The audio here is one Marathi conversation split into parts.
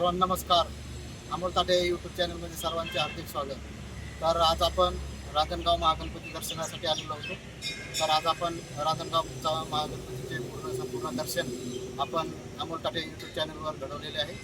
सर्वांना नमस्कार. अमोल ताटे यूट्यूब चॅनलमध्ये सर्वांचे हार्दिक स्वागत. तर आज आपण राजनगाव महागणपती दर्शनासाठी आलेलो होतो. तर आज आपण राजनगावचा महागणपतीचे पूर्ण संपूर्ण दर्शन आपण अमोल ताटे यूट्यूब चॅनलवर घडवलेले आहे.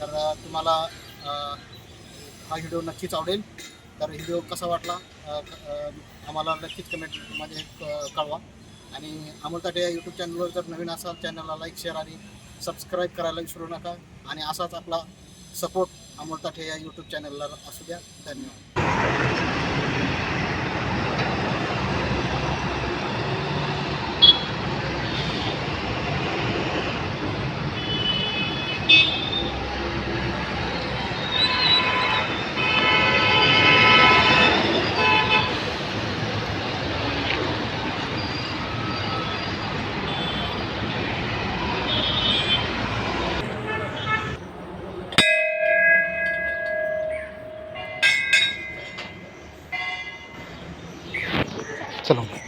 तर तुम्हाला हा व्हिडिओ नक्कीच आवडेल. तर व्हिडिओ कसा वाटला आम्हाला नक्कीच कमेंटमध्ये क- कळवा. आणि अमोल ताटे या यूट्यूब चॅनलवर जर नवीन असाल चॅनलला लाईक शेअर आणि सबस्क्राईब करायला विसरू नका. आणि असाच आपला सपोर्ट अमोल या यूट्यूब चॅनलला असू द्या. धन्यवाद. Hasta.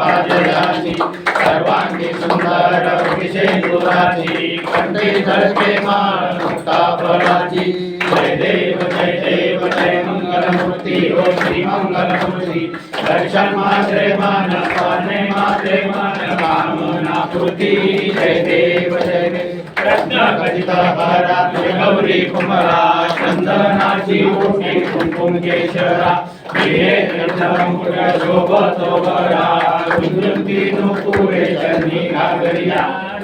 सुख सर्वांगी सुंदर विशेंदुराची कंठी धडके माळ मुक्ता जय देव जय देव जय मंगलमूर्ती ओ श्री मंगलमूर्ती. दर्शन मात्रे मान पाने मात्रे मान कामना कृती. जय देव जय देव. रत्न खचित हरा गौरी कुमरा चंदनाची ओटी कुंकुम केशरा. मुकुट बरा विद्युती नुपुरे चरणी घागरिया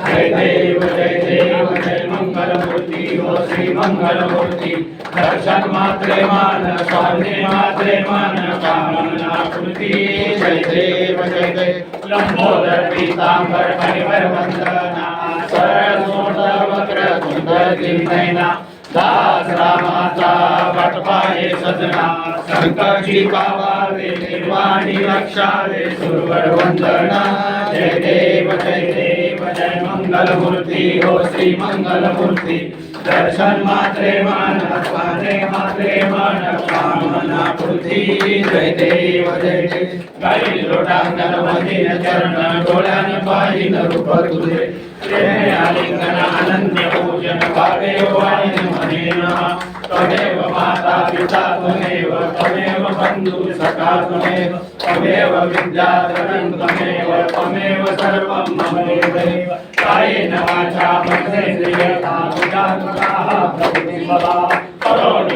जय देव जय देव जय मंगलमूर्ती ओ श्री मंगलमूर्ती दर्शन मात्रे मान स्वामी मात्रे मान कामना कृती जय देव जय देव लंबोदर पीतांबर परिवर वंदना सरळ सोट वक्र सुंदर दिनैना दास रामाचा वटपाये सजना संकटी पावावे निर्वाणी रक्षावे सुरवर वंदना. जय देव जय देव जय मंगलमूर्ती. हो श्री मंगलमूर्ती. दर्शन मात्रे मानवाने मात्रे मानवामना पृथ्वी जय देव जय गाई लोटांगण मधीन चरण डोळ्यान पाहिन रूप तुझे। प्रेमे आलिंगन अनन्य पूजन भावे वाणी म्हणे तमेव माता पिता त्वमेव तमेव बंधु सखा त्वमेव। त्वमेव विद्याधरं त्वमेव तमेव सर्वं ममेव कायेन वाचा मनसेन्द्रियता श्रियता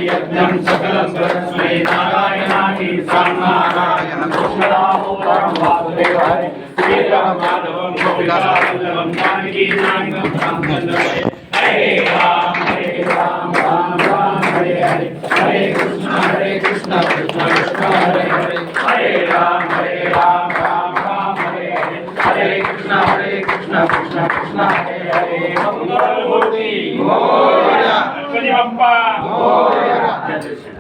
यज्ञं सकलं परस्मै नारायणानि सान्नारायण कृष्णरामो परं वासुदेवाय श्रीराममाधवं गोपिकावल्लभं जानकी नायकं रामचन्द्रमय कृष्ण कृष्ण हरे हरे मंगलमूर्ती मोरया गणपती बाप्पा मोरया.